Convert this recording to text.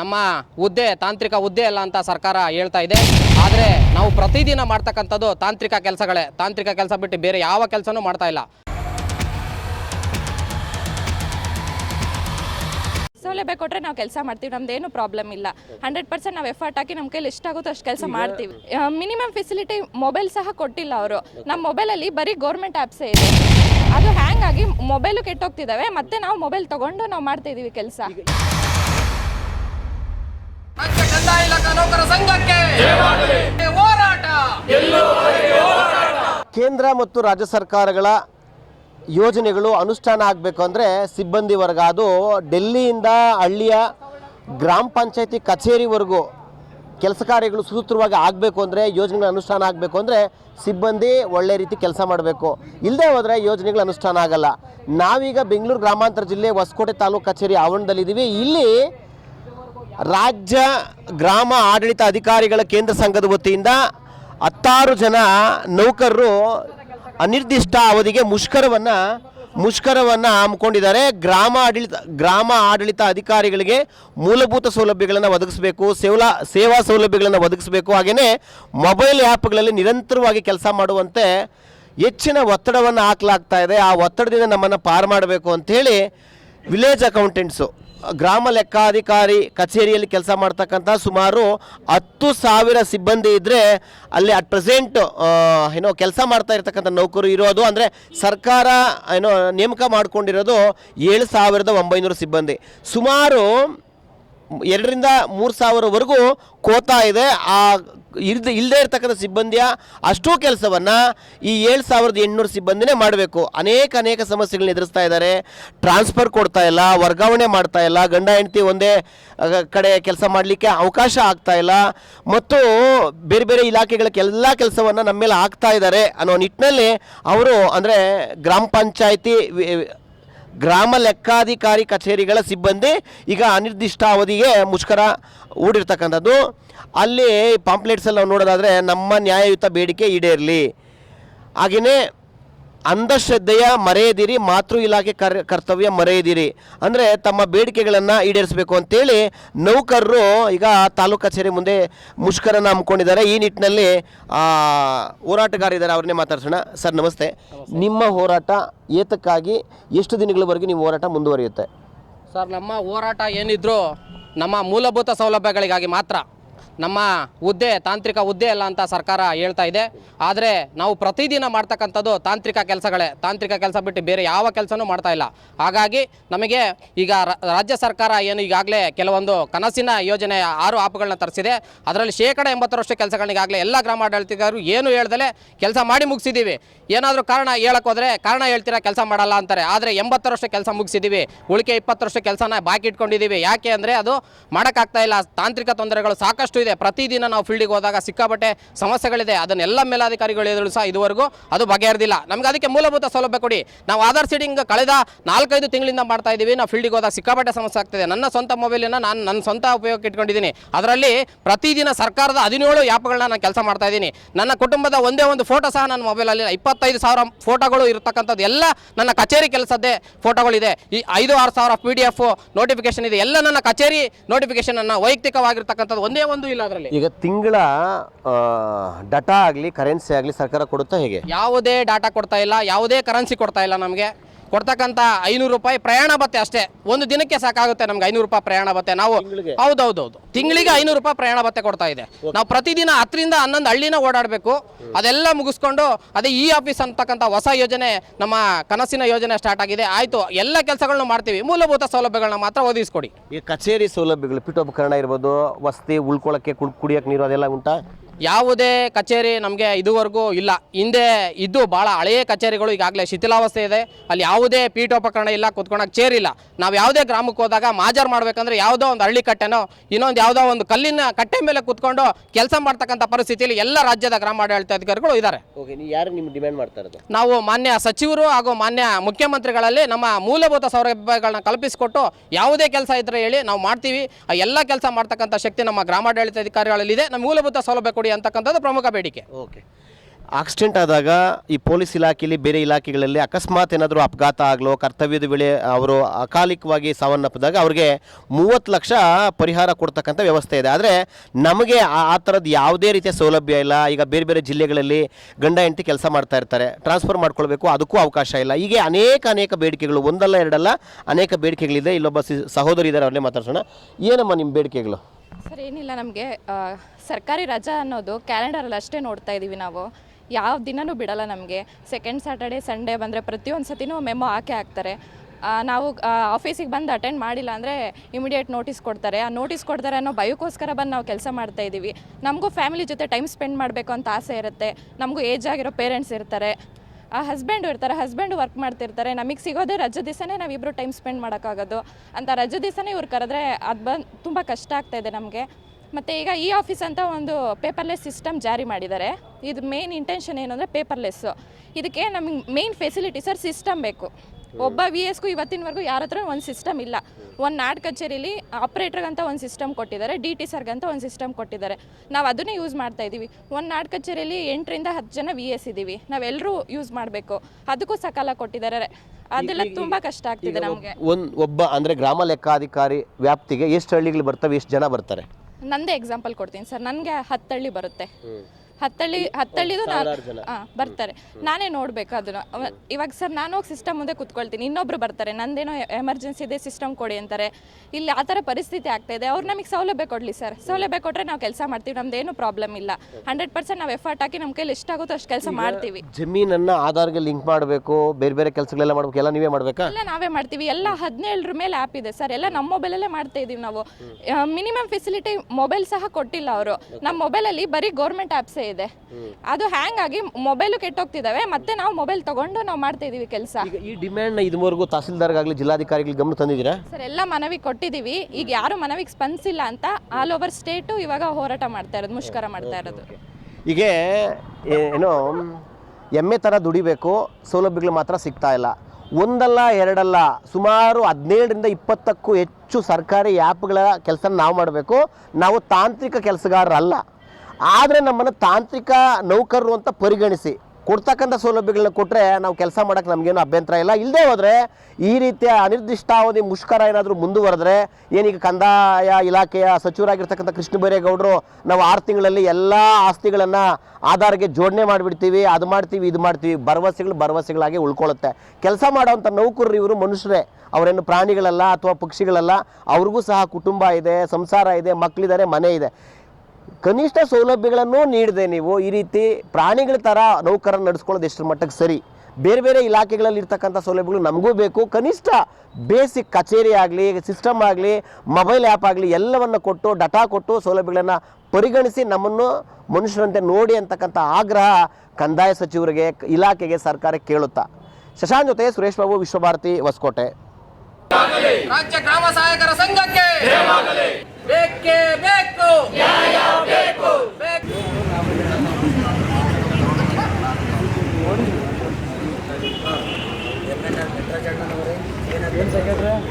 ನಮ್ಮ ಹುದ್ದೆ ತಾಂತ್ರಿಕ ಹುದ್ದೆ ಅಲ್ಲ ಅಂತ ಸರ್ಕಾರ ಹೇಳ್ತಾ ಇದೆ. ಆದರೆ ನಾವು ಪ್ರತಿದಿನ ಮಾಡ್ತಕ್ಕಂಥದ್ದು ತಾಂತ್ರಿಕ ಕೆಲಸಗಳೇ. ತಾಂತ್ರಿಕ ಕೆಲಸ ಬಿಟ್ಟು ಬೇರೆ ಯಾವ ಕೆಲಸನೂ ಮಾಡ್ತಾ ಇಲ್ಲ. ಸೌಲಭ್ಯ ಕೊಟ್ಟರೆ ನಾವು ಕೆಲಸ ಮಾಡ್ತೀವಿ ನಮ್ದೇನು ಪ್ರಾಬ್ಲಮ್ ಇಲ್ಲ. ಹಂಡ್ರೆಡ್ ಪರ್ಸೆಂಟ್ ನಾವು ಎಫರ್ಟ್ ಹಾಕಿ ನಮ್ಮ ಕೈಲಿ ಇಷ್ಟಾಗುತ್ತೋ ಅಷ್ಟು ಕೆಲಸ ಮಾಡ್ತೀವಿ. ಮಿನಿಮಮ್ ಫೆಸಿಲಿಟಿ ಮೊಬೈಲ್ ಸಹ ಕೊಟ್ಟಿಲ್ಲ ಅವರು. ನಮ್ಮ ಮೊಬೈಲಲ್ಲಿ ಬರೀ ಗೌರ್ಮೆಂಟ್ ಆ್ಯಪ್ಸೇ ಇದೆ. ಅದು ಹ್ಯಾಂಗ್ ಆಗಿ ಮೊಬೈಲು ಕೆಟ್ಟೋಗ್ತಿದ್ದಾವೆ ಮತ್ತೆ ನಾವು ಮೊಬೈಲ್ ತಗೊಂಡು ನಾವು ಮಾಡ್ತಾ ಇದೀವಿ ಕೆಲಸ. ರಾಜ್ಯ ಕಂದಾಯ ಇಲಾಖಾ ನೌಕರ ಸಂಘಕ್ಕೆ ಹೋರಾಟ. ಕೇಂದ್ರ ಮತ್ತು ರಾಜ್ಯ ಸರ್ಕಾರಗಳ ಯೋಜನೆಗಳು ಅನುಷ್ಠಾನ ಆಗಬೇಕು ಅಂದರೆ ಸಿಬ್ಬಂದಿ ವರ್ಗ, ಅದು ಡೆಲ್ಲಿಯಿಂದ ಹಳ್ಳಿಯ ಗ್ರಾಮ ಪಂಚಾಯತಿ ಕಚೇರಿವರೆಗೂ ಕೆಲಸ ಕಾರ್ಯಗಳು ಸುಸೂತ್ರವಾಗಿ ಆಗಬೇಕು ಅಂದರೆ ಯೋಜನೆಗಳ ಅನುಷ್ಠಾನ ಆಗಬೇಕು ಅಂದರೆ ಸಿಬ್ಬಂದಿ ಒಳ್ಳೆ ರೀತಿ ಕೆಲಸ ಮಾಡಬೇಕು. ಇಲ್ಲದೆ ಹೋದರೆ ಯೋಜನೆಗಳ ಅನುಷ್ಠಾನ ಆಗಲ್ಲ. ನಾವೀಗ ಬೆಂಗಳೂರು ಗ್ರಾಮಾಂತರ ಜಿಲ್ಲೆ ಹೊಸಕೋಟೆ ತಾಲೂಕು ಕಚೇರಿ ಆವರಣದಲ್ಲಿದ್ದೀವಿ. ಇಲ್ಲಿ ರಾಜ್ಯ ಗ್ರಾಮ ಆಡಳಿತ ಅಧಿಕಾರಿಗಳ ಕೇಂದ್ರ ಸಂಘದ ವತಿಯಿಂದ ಹತ್ತಾರು ಜನ ನೌಕರರು ಅನಿರ್ದಿಷ್ಟ ಅವಧಿಗೆ ಮುಷ್ಕರವನ್ನು ಮುಷ್ಕರವನ್ನು ಹಮ್ಮಿಕೊಂಡಿದ್ದಾರೆ. ಗ್ರಾಮ ಆಡಳಿತ ಗ್ರಾಮ ಆಡಳಿತ ಅಧಿಕಾರಿಗಳಿಗೆ ಮೂಲಭೂತ ಸೌಲಭ್ಯಗಳನ್ನು ಒದಗಿಸಬೇಕು ಸೇವಾ ಸೇವಾ ಸೌಲಭ್ಯಗಳನ್ನು ಒದಗಿಸಬೇಕು. ಹಾಗೆಯೇ ಮೊಬೈಲ್ ಆ್ಯಪ್ಗಳಲ್ಲಿ ನಿರಂತರವಾಗಿ ಕೆಲಸ ಮಾಡುವಂತೆ ಹೆಚ್ಚಿನ ಒತ್ತಡವನ್ನು ಹಾಕಲಾಗ್ತಾ ಇದೆ. ಆ ಒತ್ತಡದಿಂದ ನಮ್ಮನ್ನು ಪಾರು ಮಾಡಬೇಕು ಅಂಥೇಳಿ ವಿಲೇಜ್ ಅಕೌಂಟೆಂಟ್ಸು ಗ್ರಾಮ ಲೆಕ್ಕಾಧಿಕಾರಿ ಕಚೇರಿಯಲ್ಲಿ ಕೆಲಸ ಮಾಡ್ತಕ್ಕಂಥ ಸುಮಾರು ಹತ್ತು ಸಾವಿರ ಸಿಬ್ಬಂದಿ ಇದ್ದರೆ ಅಲ್ಲಿ ಅಟ್ ಪ್ರೆಸೆಂಟ್ ಏನೋ ಕೆಲಸ ಮಾಡ್ತಾ ಇರ್ತಕ್ಕಂಥ ನೌಕರು ಇರೋದು, ಅಂದರೆ ಸರ್ಕಾರ ಏನೋ ನೇಮಕ ಮಾಡ್ಕೊಂಡಿರೋದು ಏಳು ಸಾವಿರದ ಒಂಬೈನೂರು ಸಿಬ್ಬಂದಿ. ಸುಮಾರು ಎರಡರಿಂದ ಮೂರು ಸಾವಿರವರೆಗೂ ಕೋತಾ ಇದೆ. ಆ ಇಲ್ದ ಇಲ್ಲದೇ ಇರತಕ್ಕಂಥ ಸಿಬ್ಬಂದಿಯ ಅಷ್ಟೂ ಕೆಲಸವನ್ನು ಈ ಏಳು ಸಾವಿರದ ಎಂಟುನೂರು ಸಿಬ್ಬಂದಿನೇ ಮಾಡಬೇಕು. ಅನೇಕ ಅನೇಕ ಸಮಸ್ಯೆಗಳನ್ನ ಎದುರಿಸ್ತಾ ಇದ್ದಾರೆ. ಟ್ರಾನ್ಸ್ಫರ್ ಕೊಡ್ತಾ ಇಲ್ಲ, ವರ್ಗಾವಣೆ ಮಾಡ್ತಾ ಇಲ್ಲ, ಗಂಡ, ಹೆಂಡತಿ ಒಂದೇ ಕಡೆ ಕೆಲಸ ಮಾಡಲಿಕ್ಕೆ ಅವಕಾಶ ಆಗ್ತಾ ಇಲ್ಲ. ಮತ್ತು ಬೇರೆ ಬೇರೆ ಇಲಾಖೆಗಳ ಎಲ್ಲ ಕೆಲಸವನ್ನು ನಮ್ಮ ಆಗ್ತಾ ಇದ್ದಾರೆ ಅನ್ನೋ ನಿಟ್ಟಿನಲ್ಲಿ ಅವರು ಅಂದರೆ ಗ್ರಾಮ ಪಂಚಾಯತಿ ಗ್ರಾಮ ಲೆಕ್ಕಾಧಿಕಾರಿ ಕಚೇರಿಗಳ ಸಿಬ್ಬಂದಿ ಈಗ ಅನಿರ್ದಿಷ್ಟ ಅವಧಿಗೆ ಮುಷ್ಕರ ಹೂಡಿರ್ತಕ್ಕಂಥದ್ದು. ಅಲ್ಲಿ ಪಾಂಪ್ಲೆಟ್ಸಲ್ಲಿ ನಾವು ನೋಡೋದಾದರೆ ನಮ್ಮ ನ್ಯಾಯಯುತ ಬೇಡಿಕೆ ಈಡೇರಲಿ. ಹಾಗೆಯೇ ಅಂಧಶ್ರದ್ಧೆಯ ಮರೆಯದಿರಿ ಮಾತೃ ಇಲಾಖೆ ಕರ್ ಕರ್ತವ್ಯ ಮರೆಯದಿರಿ. ಅಂದರೆ ತಮ್ಮ ಬೇಡಿಕೆಗಳನ್ನು ಈಡೇರಿಸಬೇಕು ಅಂತೇಳಿ ನೌಕರರು ಈಗ ತಾಲೂಕು ಕಚೇರಿ ಮುಂದೆ ಮುಷ್ಕರನ ಹಮ್ಮಿಕೊಂಡಿದ್ದಾರೆ. ಈ ನಿಟ್ಟಿನಲ್ಲಿ ಹೋರಾಟಗಾರಿದ್ದಾರೆ ಅವ್ರನ್ನೇ ಮಾತಾಡ್ಸೋಣ. ಸರ್ ನಮಸ್ತೆ. ನಿಮ್ಮ ಹೋರಾಟ ಏತಕ್ಕಾಗಿ ಎಷ್ಟು ದಿನಗಳವರೆಗೆ ನೀವು ಹೋರಾಟ ಮುಂದುವರಿಯುತ್ತೆ? ಸರ್ ನಮ್ಮ ಹೋರಾಟ ಏನಿದ್ರು ನಮ್ಮ ಮೂಲಭೂತ ಸೌಲಭ್ಯಗಳಿಗಾಗಿ ಮಾತ್ರ. ನಮ್ಮ ಹುದ್ದೆ, ತಾಂತ್ರಿಕ ಹುದ್ದೆ ಅಲ್ಲ ಅಂತ ಸರ್ಕಾರ ಹೇಳ್ತಾ ಇದೆ. ಆದರೆ ನಾವು ಪ್ರತಿದಿನ ಮಾಡ್ತಕ್ಕಂಥದ್ದು ತಾಂತ್ರಿಕ ಕೆಲಸಗಳೇ. ತಾಂತ್ರಿಕ ಕೆಲಸ ಬಿಟ್ಟು ಬೇರೆ ಯಾವ ಕೆಲಸನೂ ಮಾಡ್ತಾ ಇಲ್ಲ. ಹಾಗಾಗಿ ನಮಗೆ ಈಗ ರಾಜ್ಯ ಸರ್ಕಾರ ಏನು ಈಗಾಗಲೇ ಕೆಲವೊಂದು ಕನಸಿನ ಯೋಜನೆ ಆರು ಆಪ್ಗಳನ್ನ ತರಿಸಿದೆ. ಅದರಲ್ಲಿ ಶೇಕಡ ಎಂಬತ್ತರಷ್ಟು ಕೆಲಸಗಳಿಗಾಗಲೇ ಎಲ್ಲ ಗ್ರಾಮಾಡಳಿತಗಾರರು ಏನು ಹೇಳ್ದಲೆ ಕೆಲಸ ಮಾಡಿ ಮುಗಿಸಿದ್ದೀವಿ ಏನಾದರೂ ಕಾರಣ ಹೇಳಕ್ಕೆ ಕಾರಣ ಹೇಳ್ತೀರಾ ಕೆಲಸ ಮಾಡಲ್ಲ ಅಂತಾರೆ. ಆದರೆ ಎಂಬತ್ತರಷ್ಟು ಕೆಲಸ ಮುಗಿಸಿದ್ದೀವಿ ಉಳಿಕೆ ಇಪ್ಪತ್ತರಷ್ಟು ಕೆಲಸನ ಬಾಕಿ ಇಟ್ಕೊಂಡಿದ್ದೀವಿ ಯಾಕೆ ಅಂದರೆ ಅದು ಮಾಡೋಕ್ಕಾಗ್ತಾ ಇಲ್ಲ. ತಾಂತ್ರಿಕ ತೊಂದರೆಗಳು ಸಾಕಷ್ಟು ಇದೆ. ಪ್ರತಿದಿನ ನಾವು ಫೀಲ್ಡಿಗೆ ಹೋದಾಗ ಸಿಕ್ಕಾಪಟ್ಟೆ ಸಮಸ್ಯೆಗಳಿದೆ. ಅದನ್ನೆಲ್ಲ ಮೇಲಾಧಿಕಾರಿಗಳು ಎದುರು ಸಹ ಇದುವರೆಗೂ ಅದು ಬಗೆಹರಿದಿಲ್ಲ. ನಮಗೆ ಅದಕ್ಕೆ ಮೂಲಭೂತ ಸೌಲಭ್ಯ ಕೊಡಿ. ನಾವು ಆಧಾರ್ ಸೀಡಿಂಗ್ ಕಳೆದ ನಾಲ್ಕೈದು ತಿಂಗಳಿಂದ ಮಾಡ್ತಾ ಇದ್ದೀವಿ. ನಾವು ಫೀಲ್ಡಿಗೆ ಹೋದಾಗ ಸಿಕ್ಕಾಪಟ್ಟೆ ಸಮಸ್ಯೆ ಆಗ್ತಿದೆ ನನ್ನ ಸ್ವಂತ ಮೊಬೈಲನ್ನು ನಾನು ನನ್ನ ಸ್ವಂತ ಉಪಯೋಗಕ್ಕೆ ಇಟ್ಕೊಂಡಿದ್ದೀನಿ. ಅದರಲ್ಲಿ ಪ್ರತಿದಿನ ಸರ್ಕಾರದ ಹದಿನೇಳು ಆ್ಯಪ್ಗಳನ್ನ ನಾನು ಕೆಲಸ ಮಾಡ್ತಾ ಇದ್ದೀನಿ. ನನ್ನ ಕುಟುಂಬದ ಒಂದೇ ಒಂದು ಫೋಟೋ ಸಹ ನನ್ನ ಮೊಬೈಲಲ್ಲಿ ಇಪ್ಪತ್ತೈದು ಸಾವಿರ ಫೋಟೋಗಳು ಇರತಕ್ಕಂಥದ್ದು ಎಲ್ಲ ನನ್ನ ಕಚೇರಿ ಕೆಲಸದ್ದೇ ಫೋಟೋಗಳಿದೆ ಈ ಐದು, ಆರು ಸಾವಿರ ಪಿ ಡಿ ಎಫ್ ನೋಟಿಫಿಕೇಶನ್ ಇದೆ. ಎಲ್ಲ ನನ್ನ ಕಚೇರಿ ನೋಟಿಫಿಕೇಶನ್ ನನ್ನ ವೈಯಕ್ತಿಕವಾಗಿರ್ತಕ್ಕಂಥದ್ದು ಒಂದೇ ಒಂದು ಇಲ್ಲ ಅದರಲ್ಲಿ. ಈಗ ತಿಂಗಳ ಡಾಟಾ ಆಗಲಿ ಕರೆನ್ಸಿ ಆಗಲಿ ಸರ್ಕಾರ ಕೊಡುತ್ತಾ ಹೇಗೆ? ಯಾವುದೇ ಡಾಟಾ ಕೊಡ್ತಾ ಇಲ್ಲ ಯಾವುದೇ ಕರೆನ್ಸಿ ಕೊಡ್ತಾ ಇಲ್ಲ ನಮಗೆ. ಕೊಡ್ತಕ್ಕಂಥ ಐನೂರು ರೂಪಾಯಿ ಪ್ರಯಾಣ ಭತ್ತೆ ಅಷ್ಟೇ. ಒಂದು ದಿನಕ್ಕೆ ಸಾಕಾಗುತ್ತೆ ನಮ್ಗೆ ಐನೂರು ರೂಪಾಯಿ ಪ್ರಯಾಣ ಭತ್ತೆ. ನಾವು ಹೌದೌದೌದು. ತಿಂಗಳಿಗೆ ಐನೂರು ರೂಪಾಯಿ ಪ್ರಯಾಣ ಭತ್ತೆ ಕೊಡ್ತಾ ಇದೆ. ನಾವು ಪ್ರತಿದಿನ ಹತ್ತರಿಂದ ಹನ್ನೊಂದು ಹಳ್ಳಿನ ಓಡಾಡಬೇಕು. ಅದೆಲ್ಲ ಮುಗಿಸ್ಕೊಂಡು ಅದೇ ಇ ಆಫೀಸ್ ಅಂತಕ್ಕಂಥ ಹೊಸ ಯೋಜನೆ ನಮ್ಮ ಕನಸಿನ ಯೋಜನೆ ಸ್ಟಾರ್ಟ್ ಆಗಿದೆ. ಆಯಿತು ಎಲ್ಲ ಕೆಲಸಗಳನ್ನು ಮಾಡ್ತೀವಿ. ಮೂಲಭೂತ ಸೌಲಭ್ಯಗಳನ್ನ ಮಾತ್ರ ಒದಗಿಸ್ಕೊಡಿ. ಈ ಕಚೇರಿ ಸೌಲಭ್ಯಗಳು ಪೀಠೋಪಕರಣ ಇರ್ಬೋದು ವಸತಿ ಉಳ್ಕೊಳ್ಳೋಕ್ಕೆ ಕುಡ್ ಕುಡಿಯೋಕ್ಕೆ ನೀರು ಅದೆಲ್ಲ ಉಂಟಾ? ಯಾವುದೇ ಕಚೇರಿ ನಮಗೆ ಇದುವರೆಗೂ ಇಲ್ಲ. ಹಿಂದೆ ಇದ್ದು ಭಾಳ ಹಳೆಯ ಕಚೇರಿಗಳು ಈಗಾಗಲೇ ಶಿಥಿಲಾವಸ್ಥೆ ಇದೆ. ಅಲ್ಲಿ ಯಾವುದೇ ಪೀಠೋಪಕರಣ ಇಲ್ಲ ಕುತ್ಕೊಳಕ್ಕೆ ಚೇರ್ ಇಲ್ಲ. ನಾವು ಯಾವುದೇ ಗ್ರಾಮಕ್ಕೆ ಹೋದಾಗ ಮಾಜರ್ ಮಾಡಬೇಕಂದ್ರೆ ಯಾವುದೋ ಒಂದು ಹಳ್ಳಿ ಕಟ್ಟೆನೋ ಇನ್ನೊಂದು ಯಾವುದೋ ಒಂದು ಕಲ್ಲಿನ ಕಟ್ಟೆ ಮೇಲೆ ಕುತ್ಕೊಂಡು ಕೆಲಸ ಮಾಡ್ತಕ್ಕಂಥ ಪರಿಸ್ಥಿತಿಯಲ್ಲಿ ಎಲ್ಲ ರಾಜ್ಯದ ಗ್ರಾಮಾಡಳಿತ ಅಧಿಕಾರಿಗಳು ಇದ್ದಾರೆ ಯಾರು ನಿಮ್ಮ ಡಿಮ್ಯಾಂಡ್ ಮಾಡ್ತಾ ಇರೋದು? ನಾವು ಮಾನ್ಯ ಸಚಿವರು ಹಾಗೂ ಮಾನ್ಯ ಮುಖ್ಯಮಂತ್ರಿಗಳಲ್ಲಿ ನಮ್ಮ ಮೂಲಭೂತ ಸೌಲಭ್ಯಗಳನ್ನ ಕಲ್ಪಿಸಿಕೊಟ್ಟು ಯಾವುದೇ ಕೆಲಸ ಇದ್ರೆ ಹೇಳಿ ನಾವು ಮಾಡ್ತೀವಿ. ಆ ಎಲ್ಲ ಕೆಲಸ ಮಾಡ್ತಕ್ಕಂಥ ಶಕ್ತಿ ನಮ್ಮ ಗ್ರಾಮಾಡಳಿತ ಅಧಿಕಾರಿಗಳಲ್ಲಿದೆ ನಮ್ಮ ಮೂಲಭೂತ ಸೌಲಭ್ಯ ಕೊಡಿ ಅಂತಕ್ಕಂಥದ್ದು ಪ್ರಮುಖ ಬೇಡಿಕೆ. ಓಕೆ. ಆಕ್ಸಿಡೆಂಟ್ ಆದಾಗ ಈ ಪೊಲೀಸ್ ಇಲಾಖೆಯಲ್ಲಿ ಬೇರೆ ಇಲಾಖೆಗಳಲ್ಲಿ ಅಕಸ್ಮಾತ್ ಏನಾದರೂ ಅಪಘಾತ ಆಗಲೋ, ಕರ್ತವ್ಯದ ವೇಳೆ ಅವರು ಅಕಾಲಿಕವಾಗಿ ಸಾವನ್ನಪ್ಪಿದಾಗ ಅವ್ರಿಗೆ ಮೂವತ್ತು ಲಕ್ಷ ಪರಿಹಾರ ಕೊಡ್ತಕ್ಕಂಥ ವ್ಯವಸ್ಥೆ ಇದೆ. ಆದರೆ ನಮಗೆ ಆ ಥರದ್ದು ಯಾವುದೇ ರೀತಿಯ ಸೌಲಭ್ಯ ಇಲ್ಲ. ಈಗ ಬೇರೆ ಬೇರೆ ಜಿಲ್ಲೆಗಳಲ್ಲಿ ಗಂಡ, ಹೆಂಡತಿ ಕೆಲಸ ಮಾಡ್ತಾ ಇರ್ತಾರೆ. ಟ್ರಾನ್ಸ್ಫರ್ ಮಾಡ್ಕೊಳ್ಬೇಕು, ಅದಕ್ಕೂ ಅವಕಾಶ ಇಲ್ಲ. ಹೀಗೆ ಅನೇಕ ಅನೇಕ ಬೇಡಿಕೆಗಳು, ಒಂದಲ್ಲ, ಎರಡಲ್ಲ ಅನೇಕ ಬೇಡಿಕೆಗಳಿದೆ. ಇಲ್ಲೊಬ್ಬ ಸಹೋದರಿ ಇದ್ದಾರೆ ಅವರಲ್ಲೇ ಮಾತಾಡ್ಸೋಣ. ಏನಮ್ಮ ನಿಮ್ಮ ಬೇಡಿಕೆಗಳು? ಸರ್, ಏನಿಲ್ಲ, ನಮಗೆ ಸರ್ಕಾರಿ ರಜಾ ಅನ್ನೋದು ಕ್ಯಾಲೆಂಡರಲ್ಲಿ ಅಷ್ಟೇ ನೋಡ್ತಾ ಇದ್ದೀವಿ ನಾವು. ಯಾವ ದಿನನೂ ಬಿಡಲ್ಲ ನಮಗೆ. ಸೆಕೆಂಡ್ ಸ್ಯಾಟರ್ಡೆ ಸಂಡೇ ಬಂದರೆ ಪ್ರತಿಯೊಂದು ಸತಿನೂ ಮೆಮೊ ಹಾಕೇ ಹಾಕ್ತಾರೆ. ನಾವು ಆಫೀಸಿಗೆ ಬಂದು ಅಟೆಂಡ್ ಮಾಡಿಲ್ಲ ಅಂದರೆ ಇಮಿಡಿಯೇಟ್ ನೋಟಿಸ್ ಕೊಡ್ತಾರೆ. ಆ ನೋಟಿಸ್ ಕೊಡ್ತಾರೆ ಅನ್ನೋ ಭಯಕ್ಕೋಸ್ಕರ ಬಂದು ನಾವು ಕೆಲಸ ಮಾಡ್ತಾ ಇದ್ದೀವಿ ನಮಗೂ ಫ್ಯಾಮಿಲಿ ಜೊತೆ ಟೈಮ್ ಸ್ಪೆಂಡ್ ಮಾಡಬೇಕು ಅಂತ ಆಸೆ ಇರುತ್ತೆ. ನಮಗೂ ಏಜ್ ಆಗಿರೋ ಪೇರೆಂಟ್ಸ್ ಇರ್ತಾರೆ. ಆ ಹಸ್ಬೆಂಡು ಇರ್ತಾರೆ ಹಸ್ಬೆಂಡ್ ವರ್ಕ್ ಮಾಡ್ತಿರ್ತಾರೆ, ನಮಗೆ ಸಿಗೋದೇ ರಜೆ ದಿವಸನೇ ನಾವಿಬ್ಬರು ಟೈಮ್ ಸ್ಪೆಂಡ್ ಮಾಡೋಕ್ಕಾಗೋದು ಅಂತ ರಜೆ ದಿವಸನೇ ಇವ್ರು ಕರೆದ್ರೆ ಅದು ಬಂದು ತುಂಬ ಕಷ್ಟ ಆಗ್ತಾ ಇದೆ ನಮಗೆ. ಮತ್ತು ಈಗ ಈ ಆಫೀಸ್ ಅಂತ ಒಂದು ಪೇಪರ್ಲೆಸ್ ಸಿಸ್ಟಮ್ ಜಾರಿ ಮಾಡಿದ್ದಾರೆ. ಇದು ಮೇನ್ ಇಂಟೆನ್ಷನ್ ಏನು ಅಂದರೆ ಪೇಪರ್ಲೆಸ್ಸು ಇದಕ್ಕೆ ನಮಗೆ ಮೇನ್ ಫೆಸಿಲಿಟಿ ಸರ್ ಸಿಸ್ಟಮ್ ಬೇಕು. ಒಬ್ಬ ವಿ ಎಸ್ಗೂ ಇವತ್ತಿನವರೆಗೂ ಯಾರ ಹತ್ರ ಒಂದು ಸಿಸ್ಟಮ್ ಇಲ್ಲ. ಒಂದು ನಾಡ್ ಕಚೇರಿಲಿ ಆಪ್ರೇಟ್ರಿಗಂತ ಒಂದು ಸಿಸ್ಟಮ್ ಕೊಟ್ಟಿದ್ದಾರೆ ಡಿ ಟಿ ಸರ್ಗಂತ ಒಂದು ಸಿಸ್ಟಮ್ ಕೊಟ್ಟಿದ್ದಾರೆ. ನಾವು ಅದನ್ನೇ ಯೂಸ್ ಮಾಡ್ತಾ ಇದ್ದೀವಿ. ಒಂದು ನಾಡ್ ಕಚೇರಿಲಿ ಎಂಟರಿಂದ ಹತ್ತು ಜನ ವಿ ಎಸ್ ಇದ್ದೀವಿ. ನಾವೆಲ್ಲರೂ ಯೂಸ್ ಮಾಡಬೇಕು. ಅದಕ್ಕೂ ಸಕಾಲ ಕೊಟ್ಟಿದ್ದಾರೆ. ಅದೆಲ್ಲ ತುಂಬ ಕಷ್ಟ ಆಗ್ತಿದೆ ನಮಗೆ. ಒಂದು ಒಬ್ಬ ಅಂದರೆ ಗ್ರಾಮ ಲೆಕ್ಕಾಧಿಕಾರಿ ವ್ಯಾಪ್ತಿಗೆ ಎಷ್ಟು ಹಳ್ಳಿಗಳು ಬರ್ತವೆ ಎಷ್ಟು ಜನ ಬರ್ತಾರೆ? ನಂದೇ ಎಕ್ಸಾಂಪಲ್ ಕೊಡ್ತೀನಿ ಸರ್. ನನಗೆ ಹತ್ತಳ್ಳಿ ಬರುತ್ತೆ. ಹತ್ತಳ್ಳಿ ಹತ್ತಳ್ಳಿದು ನಾನು ಬರ್ತಾರೆ. ನಾನೇ ನೋಡ್ಬೇಕು ಅದನ್ನ. ಇವಾಗ ಸರ್ ನಾನು ಹೋಗಿ ಸಿಸ್ಟಮ್ ಮುಂದೆ ಕುತ್ಕೊಳ್ತೀನಿ. ಇನ್ನೊಬ್ರು ಬರ್ತಾರೆ. ನಂದೇನೋ ಎಮರ್ಜೆನ್ಸಿ ಇದೆ ಸಿಸ್ಟಮ್ ಕೊಡಿ ಅಂತಾರೆ. ಇಲ್ಲಿ ಆ ಥರ ಪರಿಸ್ಥಿತಿ ಆಗ್ತಾ ಇದೆ. ಅವ್ರು ನಮಗೆ ಸೌಲಭ್ಯ ಕೊಡಲಿ ಸರ್. ಸೌಲಭ್ಯ ಕೊಟ್ಟರೆ ನಾವು ಕೆಲಸ ಮಾಡ್ತೀವಿ. ನಮ್ದೇನು ಪ್ರಾಬ್ಲಮ್ ಇಲ್ಲ. ಹಂಡ್ರೆಡ್ ಪರ್ಸೆಂಟ್ ನಾವು ಎಫರ್ಟ್ ಹಾಕಿ ನಮ್ಮ ಕೈಲಿ ಎಷ್ಟಾಗುತ್ತೋ ಅಷ್ಟು ಕೆಲಸ ಮಾಡ್ತೀವಿ. ಜಮೀನನ್ನು ಆಧಾರ್ಗೆ ಲಿಂಕ್ ಮಾಡಬೇಕು ಬೇರೆ ಬೇರೆ ಕೆಲಸಗಳೆಲ್ಲ ಮಾಡಬೇಕು ಎಲ್ಲ ನೀವೇ ಮಾಡಬೇಕಾ? ಎಲ್ಲ ನಾವೇ ಮಾಡ್ತೀವಿ. ಎಲ್ಲ ಹದಿನೇಳರ ಮೇಲೆ ಆ್ಯಪ್ ಇದೆ ಸರ್. ಎಲ್ಲ ನಮ್ಮ ಮೊಬೈಲಲ್ಲೇ ಮಾಡ್ತಾ ಇದೀವಿ ನಾವು. ಮಿನಿಮಮ್ ಫೆಸಿಲಿಟಿ ಮೊಬೈಲ್ ಸಹ ಕೊಟ್ಟಿಲ್ಲ ಅವರು. ನಮ್ಮ ಮೊಬೈಲಲ್ಲಿ ಬರೀ ಗೌರ್ಮೆಂಟ್ ಆ್ಯಪ್ಸೇ ಇದೆ. ಅದು ಹ್ಯಾಂಗ್ ಆಗಿ ಮೊಬೈಲು ಕೆಟ್ಟೋಗ್ತಿದ್ದಾವೆ ಮತ್ತೆ ನಾವು ಮೊಬೈಲ್ ತಗೊಂಡು ನಾವು ಮಾಡ್ತಾ ಇದೀವಿ ಕೆಲಸ. ಈಗ ಈ ಡಿಮ್ಯಾಂಡ್ನ ಇದುವರೆಗೂ ತಹಸೀಲ್ದಾರ್ಗಾಗಲಿ ಜಿಲ್ಲಾಧಿಕಾರಿಗಳಿಗೆ ಗಮನ ತಂದಿದ್ದೀರಾ? ಸರ್ ಎಲ್ಲ ಮನವಿ ಕೊಟ್ಟಿದೀವಿ. ಈಗ ಯಾರು ಮನವಿಗೆ ಸ್ಪಂದಿಸಿಲ್ಲ ಅಂತ ಆಲ್ ಓವರ್ ಸ್ಟೇಟು ಇವಾಗ ಹೋರಾಟ ಮಾಡ್ತಾ ಇರೋದು ಮುಷ್ಕರ ಮಾಡ್ತಾ ಇರೋದು. ಈಗ ಏನು ಏನೋ ಎಮ್ಮೆ ತರ ದುಡಿಬೇಕು ಸೌಲಭ್ಯಗಳು ಮಾತ್ರ ಸಿಗ್ತಾ ಇಲ್ಲ. ಒಂದಲ್ಲ ಎರಡಲ್ಲ ಸುಮಾರು ಹದಿನೇಳರಿಂದ ಇಪ್ಪತ್ತಕ್ಕೂ ಹೆಚ್ಚು ಸರ್ಕಾರಿ ಆ್ಯಪ್ಗಳ ಕೆಲಸ ನಾವು ಮಾಡಬೇಕು. ನಾವು ತಾಂತ್ರಿಕ ಕೆಲಸಗಾರರಲ್ಲ. ಆದರೆ ನಮ್ಮನ್ನು ತಾಂತ್ರಿಕ ನೌಕರರು ಅಂತ ಪರಿಗಣಿಸಿ ಕೊಡ್ತಕ್ಕಂಥ ಸೌಲಭ್ಯಗಳನ್ನ ಕೊಟ್ಟರೆ ನಾವು ಕೆಲಸ ಮಾಡೋಕ್ಕೆ ನಮಗೇನು ಅಭ್ಯಂತರ ಇಲ್ಲ. ಇಲ್ಲದೆ ಹೋದರೆ ಈ ರೀತಿಯ ಅನಿರ್ದಿಷ್ಟಾವಧಿ ಮುಷ್ಕರ ಏನಾದರೂ ಮುಂದುವರೆದ್ರೆ ಏನೀಗ ಕಂದಾಯ ಇಲಾಖೆಯ ಸಚಿವರಾಗಿರ್ತಕ್ಕಂಥ ಕೃಷ್ಣ ಬೈರೇಗೌಡರು ನಾವು ಆರು ತಿಂಗಳಲ್ಲಿ ಎಲ್ಲ ಆಸ್ತಿಗಳನ್ನು ಆಧಾರ್ಗೆ ಜೋಡಣೆ ಮಾಡಿಬಿಡ್ತೀವಿ, ಅದು ಮಾಡ್ತೀವಿ, ಇದು ಮಾಡ್ತೀವಿ, ಭರವಸೆಗಳು ಭರವಸೆಗಳಾಗಿ ಉಳ್ಕೊಳ್ಳುತ್ತೆ. ಕೆಲಸ ಮಾಡೋವಂಥ ನೌಕರರು ಇವರು ಮನುಷ್ಯರೇ. ಅವರೇನು ಪ್ರಾಣಿಗಳಲ್ಲ ಅಥವಾ ಪಕ್ಷಿಗಳಲ್ಲ, ಅವ್ರಿಗೂ ಸಹ ಕುಟುಂಬ ಇದೆ, ಸಂಸಾರ ಇದೆ ಮಕ್ಕಳಿದ್ದಾರೆ ಮನೆ ಇದೆ. ಕನಿಷ್ಠ ಸೌಲಭ್ಯಗಳನ್ನು ನೀಡಿದೆ ನೀವು. ಈ ರೀತಿ ಪ್ರಾಣಿಗಳ ಥರ ನೌಕರನ್ನು ನಡೆಸ್ಕೊಳ್ಳೋದು ಎಷ್ಟರ ಮಟ್ಟಕ್ಕೆ ಸರಿ. ಬೇರೆ ಬೇರೆ ಇಲಾಖೆಗಳಲ್ಲಿ ಇರ್ತಕ್ಕಂಥ ಸೌಲಭ್ಯಗಳು ನಮಗೂ ಬೇಕು. ಕನಿಷ್ಠ ಬೇಸಿಕ್ ಕಚೇರಿ ಆಗಲಿ, ಸಿಸ್ಟಮ್ ಆಗಲಿ, ಮೊಬೈಲ್ ಆ್ಯಪ್ ಆಗಲಿ ಎಲ್ಲವನ್ನು ಕೊಟ್ಟು, ಡಟಾ ಕೊಟ್ಟು ಸೌಲಭ್ಯಗಳನ್ನು ಪರಿಗಣಿಸಿ ನಮ್ಮನ್ನು ಮನುಷ್ಯರಂತೆ ನೋಡಿ ಅಂತಕ್ಕಂಥ ಆಗ್ರಹ ಕಂದಾಯ ಸಚಿವರಿಗೆ, ಇಲಾಖೆಗೆ ಸರ್ಕಾರ ಕೇಳುತ್ತಾ. ಶಶಾಂಕ್ ಜೊತೆ ಸುರೇಶ್ ಬಾಬು, ವಿಶ್ವಭಾರತಿ ಹೊಸಕೋಟೆ. ರಾಜ್ಯ ಗ್ರಾಮ ಸಹಾಯಕರ ಸಂಘಕ್ಕೆ Secretary.